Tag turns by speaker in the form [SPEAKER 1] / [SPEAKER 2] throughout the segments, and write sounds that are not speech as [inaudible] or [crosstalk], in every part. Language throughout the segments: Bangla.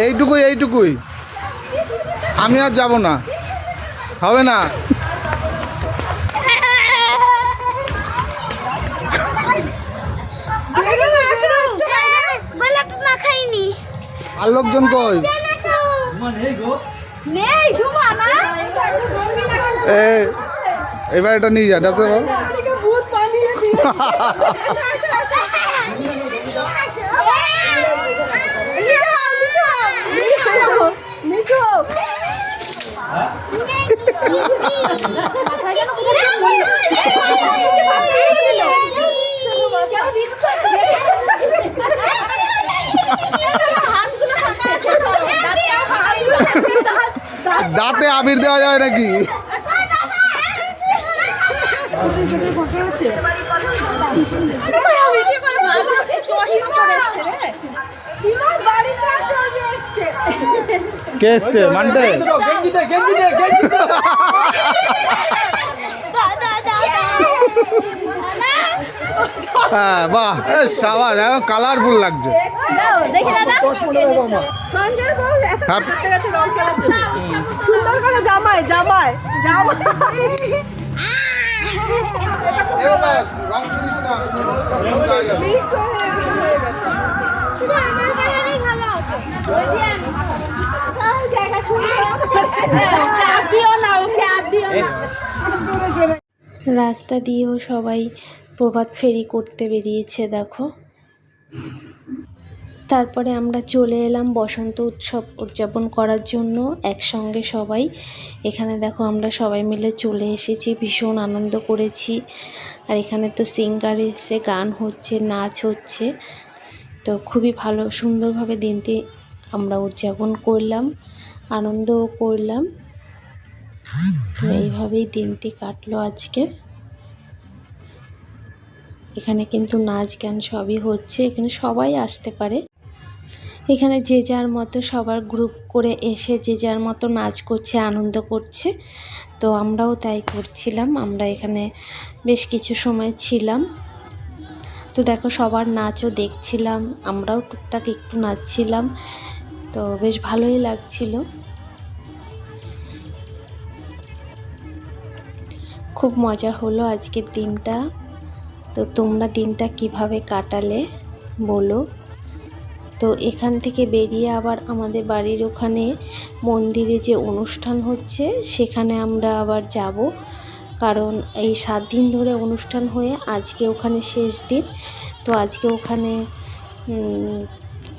[SPEAKER 1] এইটুকুই এইটুকুই। আমি আর যাব না। হবে না? আর লোকজন কই? এবার এটা নিয়ে যা ডাক্তার বাবু [laughs] [laughs] দাঁতে আবির দেওয়া যায় নাকি
[SPEAKER 2] আছে
[SPEAKER 1] কে এসছে মানতে হ্যাঁ বাহ এ সাবাস এখন কালারফুল লাগছে হ্যাঁ।
[SPEAKER 2] সুন্দর করে জামাই জামাই জামাই Mix হয়ে হয়ে গেছে।
[SPEAKER 3] শুধু আমার কালারই ভালো আছে জায়গা সুন্দর চাপ দিও না ওকে আর দিও না
[SPEAKER 4] রাস্তা দিয়েও সবাই প্রভাত ফেরি করতে বেরিয়েছে, দেখো। তারপরে আমরা চলে এলাম বসন্ত উৎসব উদযাপন করার জন্য একসঙ্গে সবাই। এখানে দেখো আমরা সবাই মিলে চলে এসেছি, ভীষণ আনন্দ করেছি। আর এখানে তো সিঙ্গার এসছে গান হচ্ছে, নাচ হচ্ছে। তো খুবই ভালো, সুন্দরভাবে দিনটি আমরা উদযাপন করলাম। আনন্দও করলাম। তো এইভাবেই দিনটি কাটলো আজকে। এখানে কিন্তু নাচ গান সবই হচ্ছে, এখানে সবাই আসতে পারে। এখানে যে যার মতো সবার গ্রুপ করে এসে যে যার মতো নাচ করছে, আনন্দ করছে, তো আমরাও তাই করছিলাম। আমরা এখানে বেশ কিছু সময় ছিলাম। তো দেখো সবার নাচও দেখছিলাম, আমরাও টুকটাক একটু নাচছিলাম। তো বেশ ভালোই লাগছিল। খুব মজা হলো আজকের দিনটা। তো তোমরা দিনটা কীভাবে কাটালে বলো। তো এখান থেকে বেরিয়ে আবার আমাদের বাড়ির ওখানে মন্দিরে যে অনুষ্ঠান হচ্ছে, সেখানে আমরা আবার যাব। কারণ এই সাত দিন ধরে অনুষ্ঠান হয়ে আজকে ওখানে শেষ দিন। তো আজকে ওখানে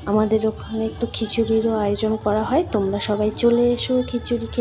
[SPEAKER 4] আমাদের ওখানে একটু খিচুড়িরও আয়োজন করা হয়। তোমরা সবাই চলে এসো খিচুড়ি খেতে।